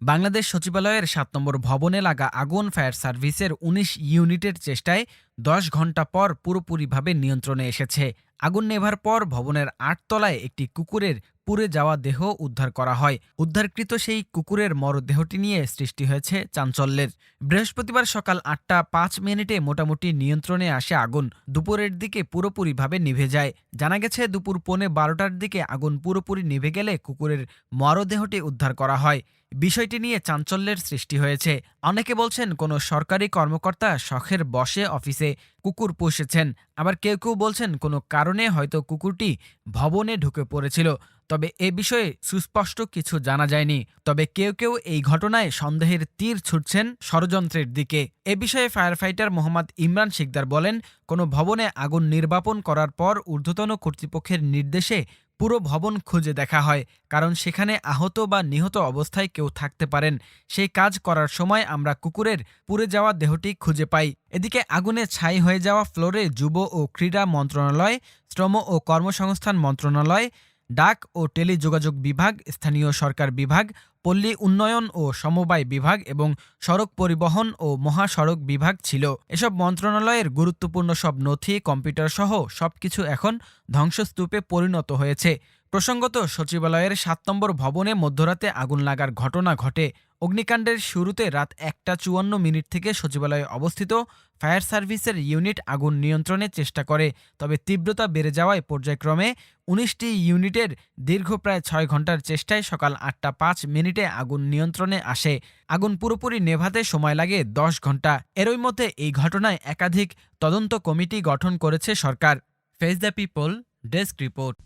বাংলাদেশ সচিবালয়ের সাত নম্বর ভবনে লাগা আগুন ফায়ার সার্ভিসের ১৯ ইউনিটের চেষ্টায় দশ ঘণ্টা পর পুরোপুরিভাবে নিয়ন্ত্রণে এসেছে। আগুন নেভার পর ভবনের আটতলায় একটি কুকুরের পুড়ে যাওয়া দেহ উদ্ধার করা হয়। উদ্ধারকৃত সেই কুকুরের মরদেহটি নিয়ে সৃষ্টি হয়েছে চাঞ্চল্যের। বৃহস্পতিবার সকাল আটটা পাঁচ মিনিটে মোটামুটি নিয়ন্ত্রণে আসে আগুন। দুপুরের দিকে পুরোপুরিভাবে নিভে যায়। জানা গেছে, দুপুর পৌনে বারোটার দিকে আগুন পুরোপুরি নিভে গেলে কুকুরের মরদেহটি উদ্ধার করা হয়। বিষয়টি নিয়ে চাঞ্চল্যের সৃষ্টি হয়েছে। অনেকে বলছেন, কোনো সরকারি কর্মকর্তা শখের বসে অফিসে কুকুর পুষেছেন। আবার কেউ কেউ বলছেন কোনো কারণে হয়তো কুকুরটি ভবনে ঢুকে পড়েছিল। তবে এ বিষয়ে সুস্পষ্ট কিছু জানা যায়নি। তবে কেউ কেউ এই ঘটনায় সন্দেহের তীর ছুটছেন ষড়যন্ত্রের দিকে। এ বিষয়ে ফায়ার ফাইটার মোহাম্মদ ইমরান শিকদার বলেন, কোনো ভবনে আগুন নির্বাপন করার পর ঊর্ধ্বতন কর্তৃপক্ষের নির্দেশে পুরো ভবন খুঁজে দেখা হয়, কারণ সেখানে আহত বা নিহত অবস্থায় কেউ থাকতে পারেন। সেই কাজ করার সময় আমরা কুকুরের পুড়ে যাওয়া দেহটি খুঁজে পাই। এদিকে আগুনে ছাই হয়ে যাওয়া ফ্লোরে যুব ও ক্রীড়া মন্ত্রণালয়, শ্রম ও কর্মসংস্থান মন্ত্রণালয় ডাক ও টেলিযোগাযোগ বিভাগ, স্থানীয় সরকার বিভাগ, পল্লী উন্নয়ন ও সমবায় বিভাগ এবং সড়ক পরিবহন ও মহাসড়ক বিভাগ ছিল। এসব মন্ত্রণালয়ের গুরুত্বপূর্ণ সব নথি, কম্পিউটার সহ সবকিছু এখন ধ্বংসস্তূপে পরিণত হয়েছে। প্রসঙ্গত সচিবালয়ের সাত নম্বর ভবনে মধ্যরাতে আগুন লাগার ঘটনা ঘটে। অগ্নিকাণ্ডের শুরুতে রাত একটা চুয়ান্ন মিনিট থেকে সচিবালয়ে অবস্থিত ফায়ার সার্ভিসের ইউনিট আগুন নিয়ন্ত্রণের চেষ্টা করে, তবে তীব্রতা বেড়ে যাওয়ায় পর্যায়ক্রমে উনিশটি ইউনিটের দীর্ঘ প্রায় ছয় ঘণ্টার চেষ্টায় সকাল আটটা পাঁচ মিনিটে আগুন নিয়ন্ত্রণে আসে। আগুন পুরোপুরি নেভাতে সময় লাগে দশ ঘণ্টা এরই মধ্যে এই ঘটনায় একাধিক তদন্ত কমিটি গঠন করেছে সরকার। Face the people, desk report.